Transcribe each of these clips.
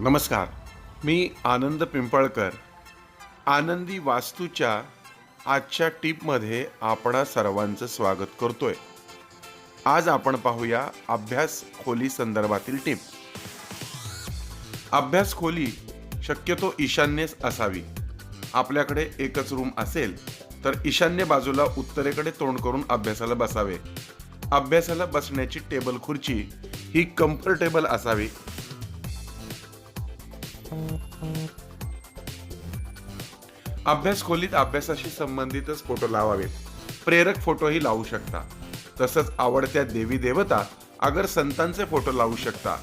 नमस्कार. मी आनंद पिंपळकर. आनंदी वास्तूच्या आजच्या टीपमध्ये आपणा सर्वांचं स्वागत करतोय. आज आपण पाहूया अभ्यास खोली संदर्भातील टीप. अभ्यास खोली शक्यतो ईशान्येस असावी. आपल्याकडे एकच रूम असेल तर ईशान्य बाजूला उत्तरेकडे तोंड करून अभ्यासाला बसावे. अभ्यासाला बसण्याची टेबल खुर्ची ही कम्फर्टेबल असावी. अभ्यास खोलीत अभ्यासाशी संबंधितच फोटो लावावेत. प्रेरक फोटोही लावू शकता. तसंच आवडत्या देवी देवता अगर संतांचे फोटो लावू शकता.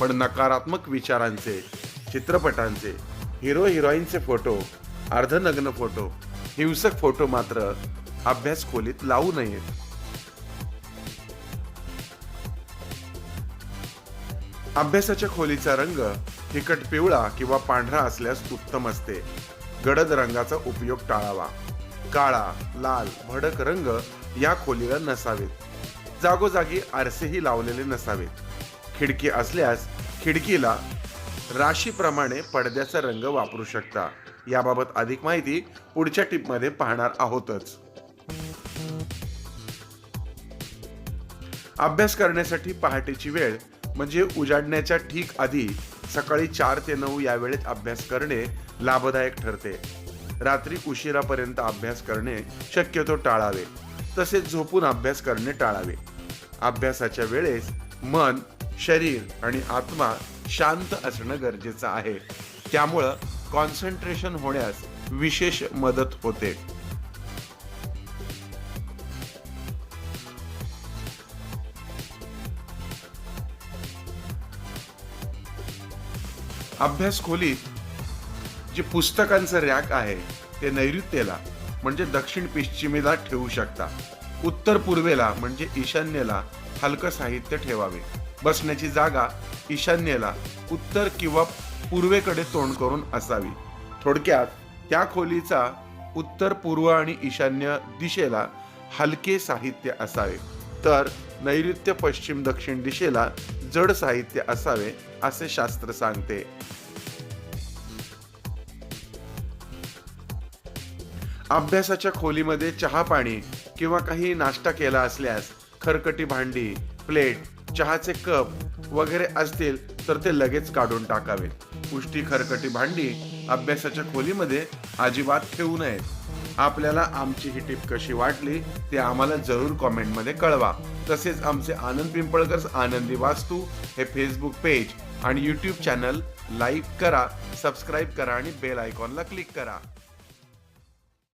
पण नकारात्मक विचारांचे चित्रपटांचे हिरो हिरोईनचे फोटो अर्धनग्न फोटो हिंसक फोटो मात्र अभ्यास खोलीत लावू नयेत. अभ्यासाच्या खोलीचा रंग फिकट पिवळा किंवा पांढरा असल्यास उत्तम असते. गडद रंगाचा उपयोग टाळावा. काळा लाल भडक रंग या खोलीला नसावेत. जागोजागी आरसेही लावलेले नसावेत. खिडकी असल्यास खिडकीला राशीप्रमाणे पडद्याचा रंग वापरू शकता. याबाबत अधिक माहिती पुढच्या टिपमध्ये पाहणार आहोतच. अभ्यास करण्यासाठी पहाटेची वेळ म्हणजे उजाडण्याच्या ठीक आधी सकाळी चार ते नऊ या वेळेत अभ्यास करणे लाभदायक ठरते. रात्री उशिरापर्यंत अभ्यास करणे शक्यतो टाळावे तसेच झोपून अभ्यास करणे टाळावे. अभ्यासाच्या वेळेस मन शरीर आणि आत्मा शांत असणं गरजेचं आहे. त्यामुळं कॉन्सन्ट्रेशन होण्यास विशेष मदत होते. अभ्यास खोलीत जे पुस्तकांचं रॅक आहे ते नैऋत्येला म्हणजे दक्षिण पश्चिमेला ठेवू शकता. उत्तर पूर्वेला म्हणजे ईशान्येला हलकं साहित्य ठेवावे. बसण्याची जागा ईशान्येला उत्तर किंवा पूर्वेकडे तोंड करून असावी. थोडक्यात त्या खोलीचा उत्तर पूर्व आणि ईशान्य दिशेला हलके साहित्य असावे. तर नैऋत्य पश्चिम दक्षिण दिशेला जड साहित्य असावे. असे शास्त्र सांगते. अभ्यासाच्या खोलीमध्ये चहा पाणी किंवा काही नाश्ता केला असल्यास खरकटी भांडी प्लेट चहाचे कप वगैरे असतील तर ते लगेच काढून टाकावे. पुष्टी खरकटी भांडी अभ्यासाच्या खोलीमध्ये अजिबात ठेवू नयेत. आपल्याला आमची ही टिप कशी वाटली ते आम्हाला जरूर कॉमेंटमध्ये कळवा. तसेच आमचे आनंद पिंपळकर आनंदी वास्तू हे फेसबुक पेज आणि यूट्यूब चॅनल लाईक करा सबस्क्राईब करा आणि बेल आयकॉनला क्लिक करा.